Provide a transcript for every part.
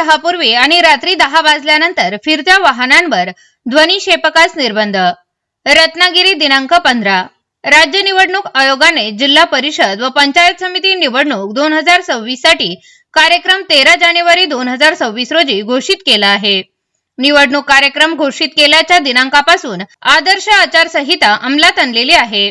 दहा पूर्वी आणि रात्री दहा वाजल्यानंतर फिरत्या वाहनांवर ध्वनिक्षेपकास निर्बंध. रत्नागिरी दिनांक पंधरा. राज्य निवडणूक आयोगाने जिल्हा परिषद व पंचायत समिती निवडणूक दोन हजार सव्वीससाठी कार्यक्रम तेरा जानेवारी दोन हजार सव्वीस रोजी घोषित केला आहे. निवडणूक कार्यक्रम घोषित केल्याच्या दिनांकापासून आदर्श आचारसंहिता अंमलात आणलेली आहे.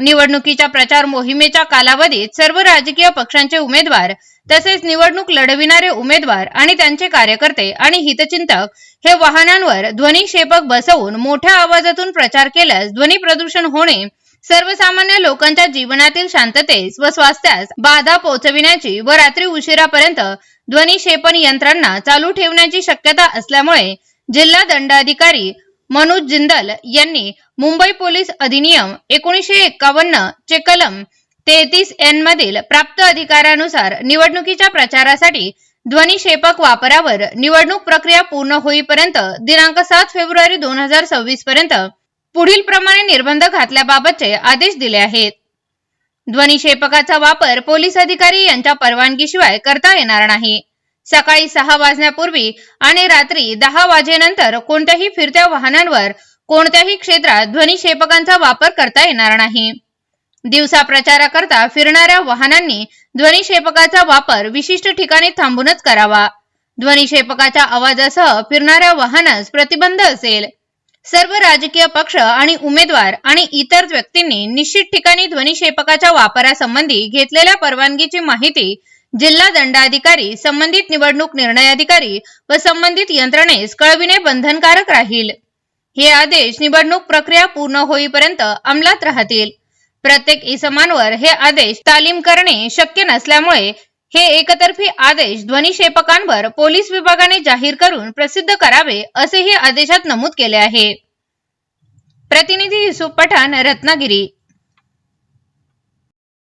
निवडणुकीच्या प्रचार मोहिमेच्या कालावधीत सर्व राजकीय पक्षांचे उमेदवार तसेच निवडणूक लढविणारे उमेदवार आणि त्यांचे कार्यकर्ते आणि हितचिंतक हे वाहनांवर ध्वनिक्षेपक बसवून मोठ्या आवाजातून प्रचार केल्यास ध्वनी प्रदूषण होणे सर्वसामान्य लोकांच्या जीवनातील शांततेस व स्वास्थ्यास बाधा पोहोचविण्याची व रात्री उशिरापर्यंत ध्वनिक्षेपण यंत्रांना चालू ठेवण्याची शक्यता असल्यामुळे जिल्हा दंडाधिकारी मनोज जिंदल यांनी मुंबई पोलीस अधिनियम एकोणीसशे एकावन्न चे कलम तेहतीस एन मधील प्राप्त अधिकारानुसार निवडणुकीच्या प्रचारासाठी ध्वनिक्षेपक वापरावर निवडणूक प्रक्रिया पूर्ण होईपर्यंत दिनांक सात फेब्रुवारी दोन हजार सव्वीस पर्यंत पुढील प्रमाणे निर्बंध घातल्याबाबतचे आदेश दिले आहेत. ध्वनिक्षेपकाचा वापर पोलीस अधिकारी यांच्या परवानगीशिवाय करता येणार नाही. सकाळी सहा वाजण्यापूर्वी आणि रात्री दहा वाजेनंतर कोणत्याही फिरत्या वाहनांवर कोणत्याही क्षेत्रात ध्वनिक्षेपकांचा वापर करता येणार नाही. दिवसा प्रचाराकरता फिरणाऱ्या वाहनांनी ध्वनिक्षेपकाचा वापर विशिष्ट ठिकाणी थांबूनच करावा. ध्वनिक्षेपकाच्या आवाजासह फिरणाऱ्या वाहनास प्रतिबंध असेल. सर्व राजकीय पक्ष आणि उमेदवार आणि इतर व्यक्तींनी निश्चित ठिकाणी ध्वनिक्षेपकाच्या वापरासंबंधी घेतलेल्या परवानगीची माहिती जिल्हा दंडाधिकारी संबंधित निवडणूक निर्णय अधिकारी व संबंधित यंत्रणेस कळविणे बंधनकारक राहील. हे आदेश निवडणूक प्रक्रिया पूर्ण होईपर्यंत अंमलात राहतील. प्रत्येक इसमांवर हे आदेश तालीम करणे शक्य नसल्यामुळे हे एकतर्फी आदेश ध्वनिक्षेपकांवर पोलीस विभागाने जाहीर करून प्रसिद्ध करावे असेही आदेशात नमूद केले आहे. प्रतिनिधी युसुफ पठाण रत्नागिरी.